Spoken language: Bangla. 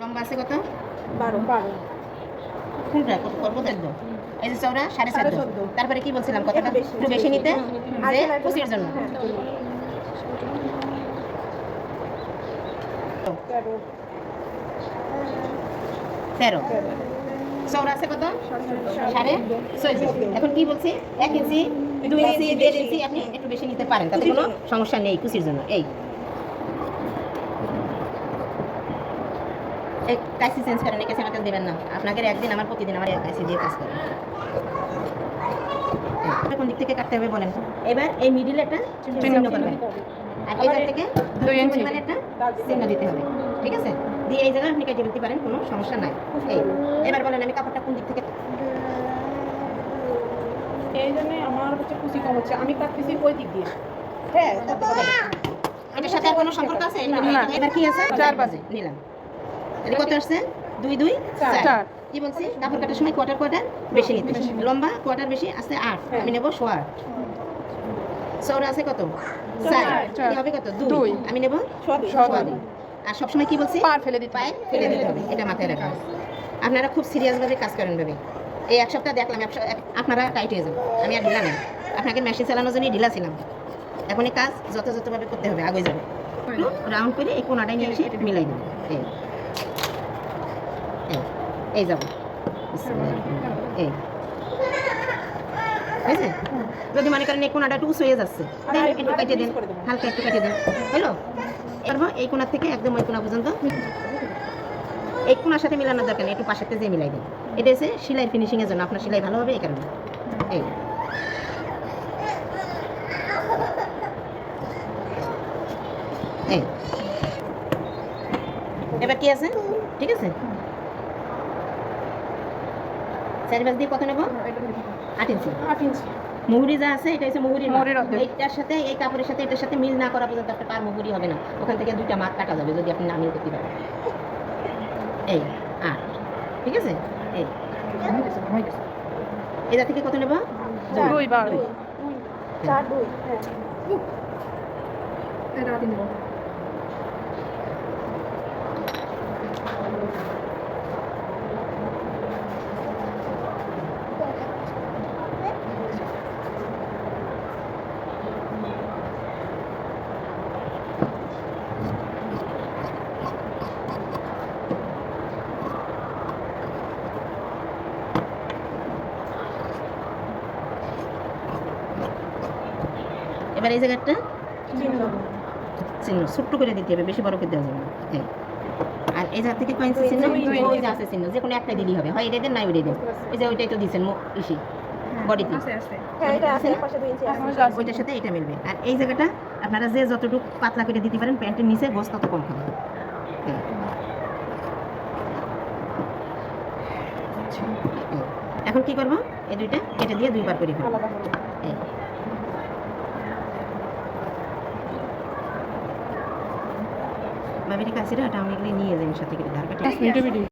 লম্বা আছে কত? বারো। বারো। কোনটা কত করব দেখব এই যে চৌড়া সাড়ে চোদ্দ। তারপরে কি বলছিলাম কথাটা? একটু বেশি। নিতে? যে সেলাইটা- জন্য? হ্যাঁ। তেরো। চৌড়া আছে কত? সাড়ে এখন কি বলছি? এক ইঞ্চি দুই ইঞ্চি দেড় ইঞ্চি আপনি একটু বেশি নিতে পারেন তাতে কোনো সমস্যা নেই কুচির জন্য। এই। এই কাইসি চেঞ্জ করেন এই কাছে আমাকে দেবেন না। আপনাকে একদিন আমার প্রতিদিন আমার কাইসি দিয়ে কাজ করেন। কোন দিক থেকে কাটতে হবে বলেন? এবার এই মিডিল একটা চিহ্ন করবেন। আর এই জায়গা থেকে দুই ইঞ্চি পরিমাণে একটা চিহ্ন দিতে হবে। ঠিক আছে? দিয়ে এই জায়গায় আপনি কেটে দিতে পারেন কোনো সমস্যা নাই। এই। এবার বলেন আমি কাপড়টা কোন দিক থেকে এই জন্য আমার হচ্ছে কুচি কম হচ্ছে। আমি কাটতেছি ওই দিক দিয়ে। হ্যাঁ এটার সাথে কোনো সম্পর্ক আছে? এবার কি আছে? চার বাজে। নিলাম। এটা কত আসছে? দুই দুই? চার। কি বলছি? কাপড় কাটার সময় কোয়ার্টার কোয়ার্টার বেশি নিতে। লম্বা কোয়ার্টার বেশি আছে আট। হ্যাঁ। আমি নেব সোয়া আট। চৌড়া আছে কত? চার। হবে কত? দুই। আমি নেব সোয়া দুই। আর সবসময় কি বলছি? পার ফেলে দিতে পায়ে ফেলে দিতে হবে। এটা মাথায় রাখা। আপনারা খুব সিরিয়াসভাবে কাজ করেন ভাবে। এই এক সপ্তাহ দেখলাম আপনারা টাইট হয়ে যান আমি আর ঢিলা নাই। আপনাকে মেশিন চালানোর জন্যই ঢিলা ছিলাম। এখন এই কাজ যথাযথভাবে করতে হবে আগে যাবে। রাউন্ড করে এই কোনাটায় নিয়ে এসে মিলাই দেবেন এই এই যাব। এই। হয়েছে যদি মনে করেন এই কোনাটা একটু হয়ে যাচ্ছে একটু কেটে দিন হালকা একটু কেটে দিন। হলো? এরপর এই কোনা থেকে একদম ওই কোনা পর্যন্ত এই কোনার সাথে মিলানোর দরকার নেই একটু পাশের যে মিলাই দিন। এটা হচ্ছে সেলাই ফিনিশিংয়ের জন্য আপনার সেলাই ভালো হবে এই কারণে। এই। এই। এবার কি আছে? ঠিক আছে? চারিপাশ দিয়ে কত নেব? আট ইঞ্চি। আট ইঞ্চি। মুহুরি যা আছে এটা হচ্ছে মুহুরির মাপ। মুহুরির এইটার সাথে এই কাপড়ের সাথে এটার সাথে মিল না করা পর্যন্ত একটা পার মুহুরি হবে না। ওখান থেকে দুইটা মাছ কাটা যাবে যদি আপনি না মিল করতে পারেন। এই আট। ঠিক আছে? এই। এটা থেকে কত নেব। দুই বার। চার দুই হ্যাঁ। এবার এই জায়গাটা চিহ্ন ছোট্ট করে দিতে হবে বেশি বড় করে দেওয়া যাবে না। এই। আর এই জায়গা থেকে কয়েন্সি চিহ্ন। ওই যে আছে চিহ্ন যে কোনো একটা দিলেই হবে। হয় এটা দেন নাই ওইটাই দেন। এই যে ওইটাই তো দিচ্ছেন ইসি বডিতে হ্যাঁ এটা আছে পাশে দুই ইঞ্চি আছে। ওইটার সাথে এটা মিলবে। আর এই জায়গাটা আপনারা যে যতটুকু পাতলা করে দিতে পারেন প্যান্টের নিচে গোস তত কম খাবে এই। এই। এখন কি করব? এই দুইটা কেটে দিয়ে দুইবার করে ফেলব। বাবির কাছে ওটা অনেকগুলি নিয়ে যাবেন সাথে ধার কাটে